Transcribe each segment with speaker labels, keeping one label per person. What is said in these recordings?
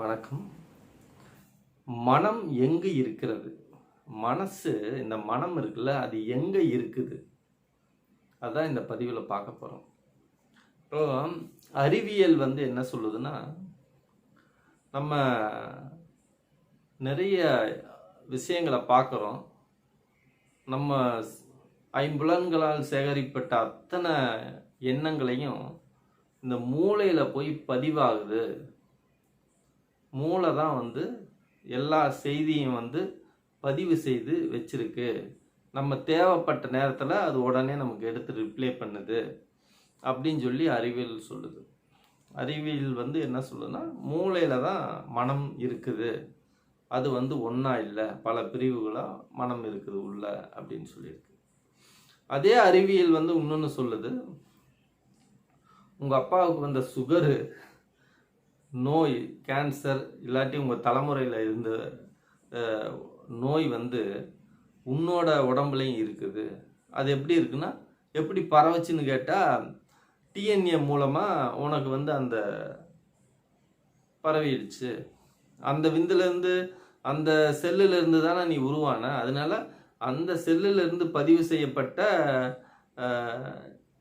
Speaker 1: வணக்கம். மனம் எங்கே இருக்கிறது? மனசு இந்த மனம் இருக்குல்ல அது எங்க இருக்குது? அதுதான் இந்த பதிவில் பார்க்க போகிறோம் இப்போ அறிவியல் வந்து என்ன சொல்லுதுன்னா நம்ம நிறைய விஷயங்களை பார்க்குறோம். நம்ம ஐம்புலன்களால் சேகரிக்கப்பட்ட அத்தனை எண்ணங்களையும் இந்த மூளையில் போய் பதிவாகுது. மூளை தான் வந்து எல்லா செய்தியும் வந்து பதிவு செய்து வச்சிருக்கு. நம்ம தேவைப்பட்ட நேரத்தில் அது உடனே நமக்கு எடுத்து ரிப்ளை பண்ணுது அப்படின்னு சொல்லி அறிவியல் சொல்லுது. அறிவியல் வந்து என்ன சொல்லுதுன்னா மூளையில் தான் மனம் இருக்குது. அது வந்து ஒன்றா இல்லை. பல பிரிவுகளாக மனம் இருக்குது உள்ள அப்படின்னு சொல்லியிருக்கு. அதே அறிவியல் வந்து இன்னொன்று சொல்லுது. உங்கள் அப்பாவுக்கு வந்த சுகரு நோய் கேன்சர் இல்லாட்டி உங்கள் தலைமுறையில் இருந்த நோய் வந்து உன்னோட உடம்புலையும் இருக்குது. அது எப்படி இருக்குன்னா எப்படி பரவச்சுன்னு கேட்டால் டிஎன்ஏ மூலமாக உனக்கு வந்து அந்த பரவிடுச்சு. அந்த விந்துலேருந்து அந்த செல்லுலேருந்து தானே நீ உருவான. அதனால அந்த செல்லுலேருந்து பதிவு செய்யப்பட்ட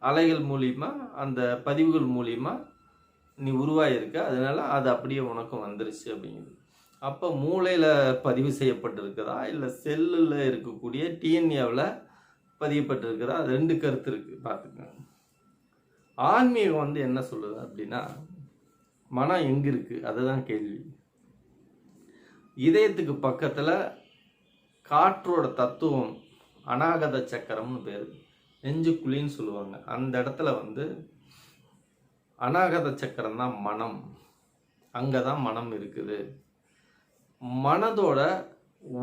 Speaker 1: அலைகள் மூலிமா அந்த பதிவுகள் மூலிமா நீ உருவாயிருக்க அதனால அது அப்படியே உனக்கும் வந்துருச்சு அப்படிங்கிறது அப்போ மூளையில் பதிவு செய்யப்பட்டிருக்குதா? இல்லை செல்லில் இருக்கக்கூடிய டிஎன்ஏவில் பதியப்பட்டிருக்குதா? அது ரெண்டு கருத்து இருக்குது பார்த்துக்கோங்க. ஆன்மீகம் வந்து என்ன சொல்லுது அப்படின்னா மனம் எங்கே இருக்குது அதுதான் கேள்வி. இதயத்துக்கு பக்கத்தில் காற்றோட தத்துவம் அநாகத சக்கரம்னு பேர். நெஞ்சுக்குழின்னு சொல்லுவாங்க. அந்த இடத்துல வந்து அநாகத சக்கரம் தான் மனம். அங்கே தான் மனம் இருக்குது. மனதோட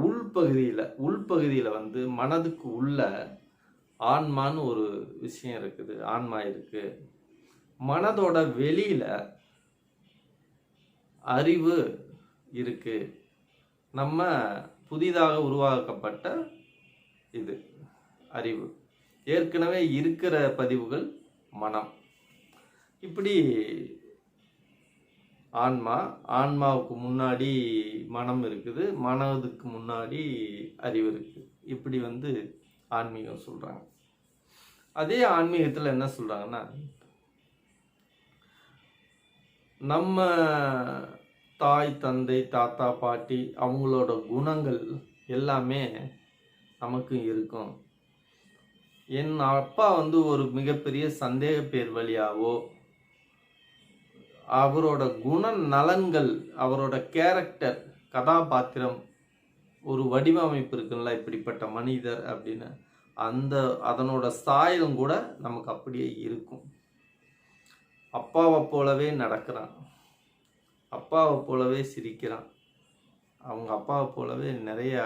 Speaker 1: உள்பகுதியில் உள்பகுதியில் வந்து மனதுக்கு உள்ள ஆன்மான்னு ஒரு விஷயம் இருக்குது ஆன்மா இருக்குது மனதோட வெளியில் அறிவு இருக்குது நம்ம புதிதாக உருவாக்கப்பட்ட இது அறிவு. ஏற்கனவே இருக்கிற பதிவுகள் மனம். இப்படி ஆன்மா ஆன்மாவுக்கு முன்னாடி மனம் இருக்குது மனதுக்கு முன்னாடி அறிவு இருக்குது. இப்படி வந்து ஆன்மீகம் சொல்கிறாங்க அதே ஆன்மீகத்தில் என்ன சொல்கிறாங்கன்னா நம்ம தாய் தந்தை தாத்தா பாட்டி அவங்களோட குணங்கள் எல்லாமே நமக்கும் இருக்கும். என் அப்பா வந்து ஒரு மிகப்பெரிய சந்தேக பேர் வழியாவோ அவரோட குண நலன்கள் அவரோட கேரக்டர் கதாபாத்திரம் ஒரு வடிவமைப்பு இருக்குல்ல இப்படிப்பட்ட மனிதர் அப்படின்னு. அந்த அதனோட சாயலும் கூட நமக்கு அப்படியே இருக்கும். அப்பாவை போலவே நடக்கிறான். அப்பாவை போலவே சிரிக்கிறான். அவங்க அப்பாவை போலவே நிறையா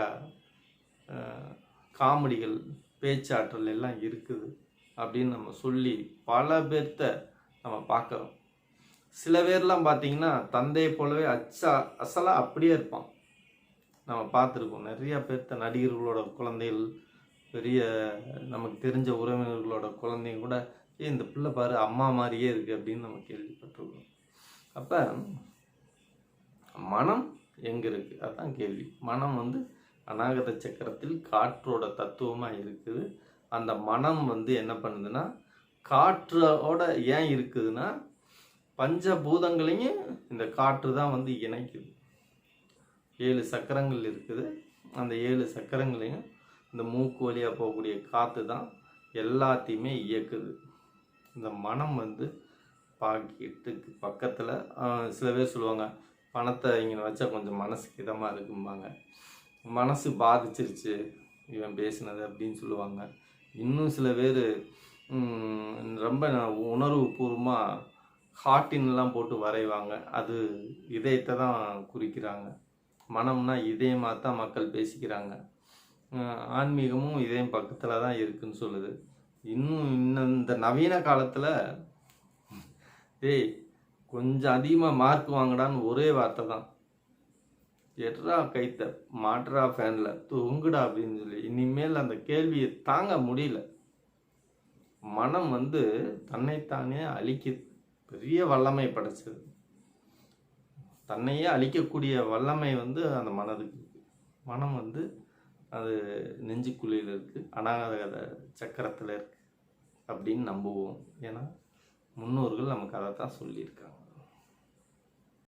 Speaker 1: காமெடிகள் பேச்சாற்றல் எல்லாம் இருக்குது அப்படின்னு நம்ம சொல்லி பல பேர்த்த நம்ம பார்க்குறோம். சில பேர்லாம் பார்த்தீங்கன்னா தந்தையை போலவே அச்சா அசலாக அப்படியே இருப்பான். நம்ம பார்த்துருக்கோம். நிறைய பேர்த்த நடிகர்களோட குழந்தைகள் பெரிய நமக்கு தெரிஞ்ச உறவினர்களோட குழந்தைங்க கூட ஏ இந்த பிள்ளை பாரு அம்மா மாதிரியே இருக்குது அப்படின்னு நம்ம கேள்விப்பட்டிருக்கோம். அப்போ மனம் எங்கே இருக்குது அதுதான் கேள்வி. மனம் வந்து அநாகத சக்கரத்தில் காற்றோட தத்துவமாக இருக்குது. அந்த மனம் வந்து என்ன பண்ணுதுன்னா காற்றோட ஏன் இருக்குதுன்னா பஞ்சபூதங்களையும் இந்த காற்று தான் வந்து இணைக்குது. ஏழு சக்கரங்கள் இருக்குது. அந்த ஏழு சக்கரங்களையும் இந்த மூக்கு வழியாக போகக்கூடிய காற்று தான் எல்லாத்தையுமே இயக்குது. இந்த மனம் வந்து பாக்கெட்டுக்கு பக்கத்தில் சில பேர் சொல்லுவாங்க பணத்தை இங்கே வச்சா கொஞ்சம் மனசுக்கு இதமாக இருக்கும்பாங்க. மனசு பாதிச்சிருச்சு இவன் பேசினது அப்படின்னு சொல்லுவாங்க. இன்னும் சில பேர் ரொம்ப உணர்வு பூர்வமாக ஹார்ட்டின்லாம் போட்டு வரைவாங்க. அது இதயத்தை தான் குறிக்கிறாங்க. மனம்னா இதயமாக தான் மக்கள் பேசிக்கிறாங்க. ஆன்மீகமும் இதயம் பக்கத்தில் தான் இருக்குன்னு சொல்லுது. இன்னும் இன்னும் இந்த நவீன காலத்தில் ஏய் கொஞ்சம் அதிகமாக மார்க் வாங்கடான்னு ஒரே வார்த்தை தான். எட்ரா கைத்த மாட்ரா ஃபேனில் தூங்குடா அப்படின்னு சொல்லி இனிமேல் அந்த கேள்வியை தாங்க முடியல. மனம் வந்து தன்னைத்தானே அழிக்குது. பெரிய வல்லமை படைச்சது. தன்னையே அழிக்கக்கூடிய வல்லமை வந்து அந்த மனதுக்கு மனம் வந்து அது நெஞ்சுக்குழியில் இருக்குது அனாகத சக்கரத்தில் இருக்குது அப்படின்னு நம்புவோம். ஏன்னா முன்னோர்கள் நமக்கு அதை தான் சொல்லியிருக்காங்க.